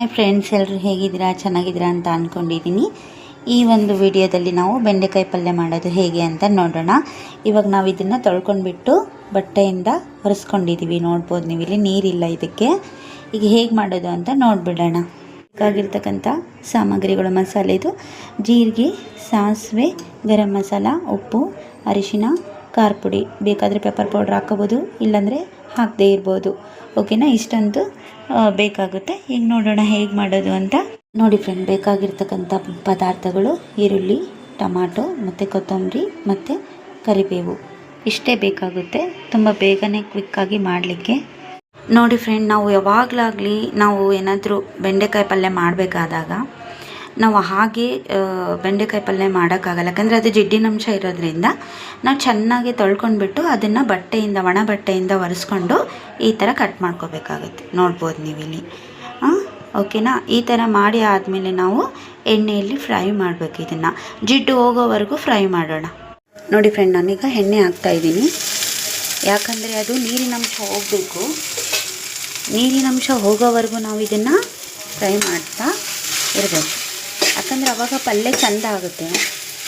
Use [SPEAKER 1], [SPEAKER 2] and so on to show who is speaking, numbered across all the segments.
[SPEAKER 1] Friends ಎಲ್ಲರೂ ಹೇಗಿದ್ದೀರಾ? ಚೆನ್ನಾಗಿದ್ದೀರಾ ಅಂತ ಅಂದ್ಕೊಂಡಿದ್ದೀನಿ ಈ ಒಂದು ವಿಡಿಯೋದಲ್ಲಿ ನಾವು ಬೆಂಡೆಕಾಯಿ ಪಲ್ಯ ಮಾಡೋದು ಹೇಗೆ ಅಂತ ನೋಡೋಣ. ಇವಾಗ ನಾವು ಇದನ್ನು ತೊಳ್ಕೊಂಡ್ಬಿಟ್ಟು ಬಟ್ಟೆಯಿಂದ ಒರೆಸ್ಕೊಂಡಿದ್ದೀವಿ ನೋಡ್ಬೋದು ನೀವು ಇಲ್ಲಿ ನೀರಿಲ್ಲ ಇದಕ್ಕೆ. ಈಗ ಹೇಗೆ ಮಾಡೋದು ಅಂತ ನೋಡಿಬಿಡೋಣ. ಬೇಕಾಗಿರ್ತಕ್ಕಂಥ ಸಾಮಗ್ರಿಗಳು ಮಸಾಲೆದು ಜೀರಿಗೆ, ಸಾಸಿವೆ, ಗರಂ ಮಸಾಲ, ಉಪ್ಪು, ಅರಿಶಿನ, ಖಾರ ಪುಡಿ. ಬೇಕಾದರೆ ಪೆಪ್ಪರ್ ಪೌಡ್ರ್ ಹಾಕೋಬೋದು ಇಲ್ಲಾಂದರೆ ಹಾಕದೇ ಇರ್ಬೋದು. ಓಕೆನಾ ಇಷ್ಟಂತೂ ಬೇಕಾಗುತ್ತೆ. ಈಗ ನೋಡೋಣ ಹೇಗೆ ಮಾಡೋದು ಅಂತ. ನೋಡಿ ಫ್ರೆಂಡ್ ಬೇಕಾಗಿರ್ತಕ್ಕಂಥ ಪದಾರ್ಥಗಳು, ಈರುಳ್ಳಿ, ಟೊಮಾಟೊ, ಮತ್ತು ಕೊತ್ತಂಬರಿ, ಮತ್ತು ಕರಿಬೇವು. ಇಷ್ಟೇ ಬೇಕಾಗುತ್ತೆ. ತುಂಬ ಬೇಗನೆ ಕ್ವಿಕ್ಕಾಗಿ ಮಾಡಲಿಕ್ಕೆ. ನೋಡಿ ಫ್ರೆಂಡ್ ನಾವು ಯಾವಾಗಲಾಗಲಿ ನಾವು ಏನಾದರೂ ಬೆಂಡೆಕಾಯಿ ಪಲ್ಯ ಮಾಡಬೇಕಾದಾಗ ನಾವು ಹಾಗೆ ಬೆಂಡೆಕಾಯಿ ಪಲ್ಯ ಮಾಡೋಕ್ಕಾಗಲ್ಲ. ಯಾಕಂದರೆ ಅದು ಜಿಡ್ಡಿನಂಶ ಇರೋದ್ರಿಂದ ನಾವು ಚೆನ್ನಾಗಿ ತೊಳ್ಕೊಂಡ್ಬಿಟ್ಟು ಅದನ್ನು ಬಟ್ಟೆಯಿಂದ, ಒಣ ಬಟ್ಟೆಯಿಂದ ಒರೆಸ್ಕೊಂಡು ಈ ಥರ ಕಟ್ ಮಾಡ್ಕೋಬೇಕಾಗುತ್ತೆ. ನೋಡ್ಬೋದು ನೀವು ಇಲ್ಲಿ ಓಕೆನಾ? ಈ ಥರ ಮಾಡಿ ಆದಮೇಲೆ ನಾವು ಎಣ್ಣೆಯಲ್ಲಿ ಫ್ರೈ ಮಾಡಬೇಕು ಇದನ್ನು. ಜಿಡ್ಡು ಹೋಗೋವರೆಗೂ ಫ್ರೈ ಮಾಡೋಣ. ನೋಡಿ ಫ್ರೆಂಡ್ ನಾನೀಗ ಎಣ್ಣೆ ಹಾಕ್ತಾ ಇದ್ದೀನಿ. ಯಾಕಂದರೆ ಅದು ನೀರಿನಂಶ ಹೋಗಬೇಕು. ನೀರಿನಂಶ ಹೋಗೋವರೆಗೂ ನಾವು ಇದನ್ನು ಫ್ರೈ ಮಾಡ್ತಾ ಇರಬೇಕು. ಯಾಕಂದರೆ ಅವಾಗ ಪಲ್ಯ ಚೆಂದ ಆಗುತ್ತೆ.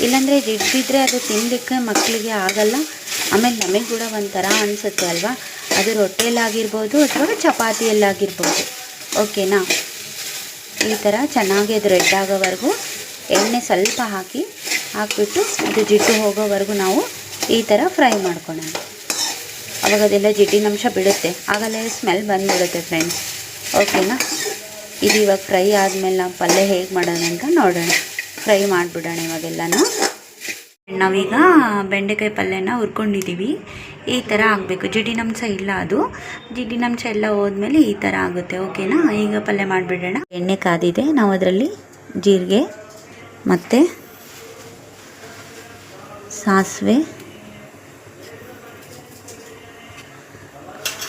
[SPEAKER 1] ಇಲ್ಲಾಂದರೆ ಜಿಡ್ಡಿದ್ರೆ ಅದು ತಿನ್ನಲಿಕ್ಕೆ ಮಕ್ಕಳಿಗೆ ಆಗಲ್ಲ. ಆಮೇಲೆ ನಮಗೆ ಕೂಡ ಒಂಥರ ಅನಿಸುತ್ತೆ ಅಲ್ವಾ? ಅದು ರೊಟ್ಟಿಯಲ್ಲಾಗಿರ್ಬೋದು ಅಥವಾ ಚಪಾತಿಯಲ್ಲಾಗಿರ್ಬೋದು. ಓಕೆನಾ? ಈ ಥರ ಚೆನ್ನಾಗಿ ಅದು ರೆಡ್ ಆಗೋವರೆಗೂ ಎಣ್ಣೆ ಸ್ವಲ್ಪ ಹಾಕಿ ಹಾಕಿಬಿಟ್ಟು ಅದು ಜಿಡ್ಡು ಹೋಗೋವರೆಗೂ ನಾವು ಈ ಥರ ಫ್ರೈ ಮಾಡ್ಕೊಳ್ಳೋಣ ಅವಾಗ ಅದೆಲ್ಲ ಜಿಡ್ಡಿನಂಶ ಬಿಡುತ್ತೆ. ಆಗಲೇ ಸ್ಮೆಲ್ ಬಂದ್ಬಿಡುತ್ತೆ ಫ್ರೆಂಡ್ಸ್ ಓಕೆನಾ? ಇದು ಇವಾಗ ಫ್ರೈ ಆದಮೇಲೆ ನಾವು ಪಲ್ಯ ಹೇಗೆ ಮಾಡೋಣ ಅಂತ ನೋಡೋಣ. ಫ್ರೈ ಮಾಡಿಬಿಡೋಣ ಇವಾಗೆಲ್ಲನೂ. ನಾವೀಗ ಬೆಂಡೆಕಾಯಿ ಪಲ್ಯನ ಹುರ್ಕೊಂಡಿದ್ದೀವಿ ಈ ಥರ ಆಗಬೇಕು. ಜಿಡ್ಡಿನಂಶ ಇಲ್ಲ ಅದು. ಜಿಡ್ಡಿನಂಶ ಎಲ್ಲ ಹೋದ್ಮೇಲೆ ಈ ಥರ ಆಗುತ್ತೆ. ಓಕೆನಾ? ಈಗ ಪಲ್ಯ ಮಾಡಿಬಿಡೋಣ. ಎಣ್ಣೆ ಕಾದಿದೆ. ನಾವು ಅದರಲ್ಲಿ ಜೀರಿಗೆ ಮತ್ತು ಸಾಸಿವೆ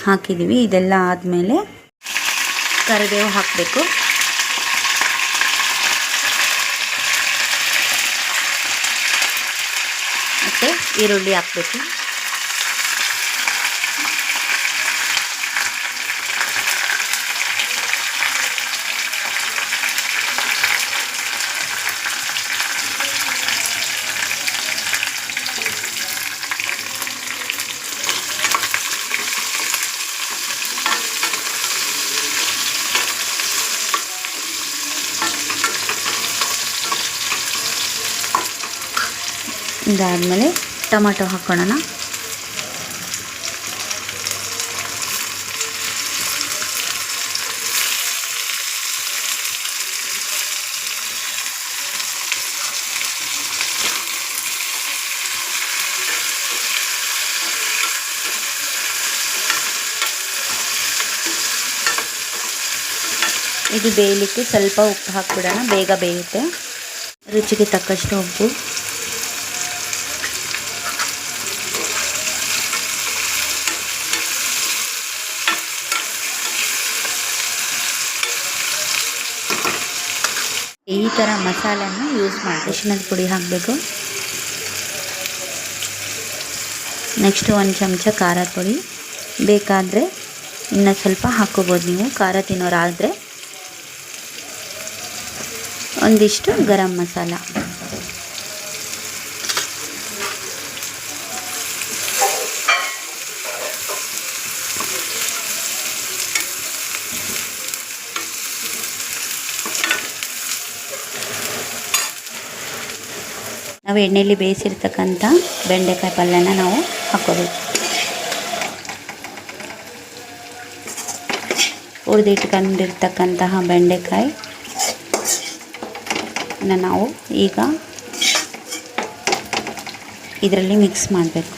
[SPEAKER 1] ಹಾಕಿದ್ದೀವಿ ಇದೆಲ್ಲ ಆದಮೇಲೆ ಕರಿಬೇವು ಹಾಕಬೇಕು. ಮತ್ತು ಈರುಳ್ಳಿ ಹಾಕಬೇಕು. ಇದಾದಮೇಲೆ ಟೊಮೆಟೊ ಹಾಕ್ಕೊಳ್ಳೋಣ ಇದು ಬೇಯಲಿಕ್ಕೆ ಸ್ವಲ್ಪ ಉಪ್ಪು ಹಾಕ್ಬಿಡೋಣ ಬೇಗ ಬೇಯುತ್ತೆ. ರುಚಿಗೆ ತಕ್ಕಷ್ಟು ಉಪ್ಪು. ಈ ಥರ ಮಸಾಲೆಯನ್ನು ಯೂಸ್ ಮಾಡಿ. ಅರಿಶಿನದ ಪುಡಿ ಹಾಕಬೇಕು. ನೆಕ್ಸ್ಟ್ ಒಂದು ಚಮಚ ಖಾರದ ಪುಡಿ. ಬೇಕಾದರೆ ಇನ್ನು ಸ್ವಲ್ಪ ಹಾಕ್ಕೋಬೋದು ನೀವು. ಖಾರ ತಿನ್ನೋರಾದರೆ ಒಂದಿಷ್ಟು ಗರಂ ಮಸಾಲ. ನಾವು ಎಣ್ಣೆಯಲ್ಲಿ ಬೇಯಿಸಿರ್ತಕ್ಕಂಥ ಬೆಂಡೆಕಾಯಿ ಪಲ್ಯನ ನಾವು ಹಾಕೋಬೇಕು ಹುರಿದಿಟ್ಕೊಂಡಿರ್ತಕ್ಕಂತಹ ಬೆಂಡೆಕಾಯಿ ನಾವು ಈಗ ಇದರಲ್ಲಿ ಮಿಕ್ಸ್ ಮಾಡಬೇಕು.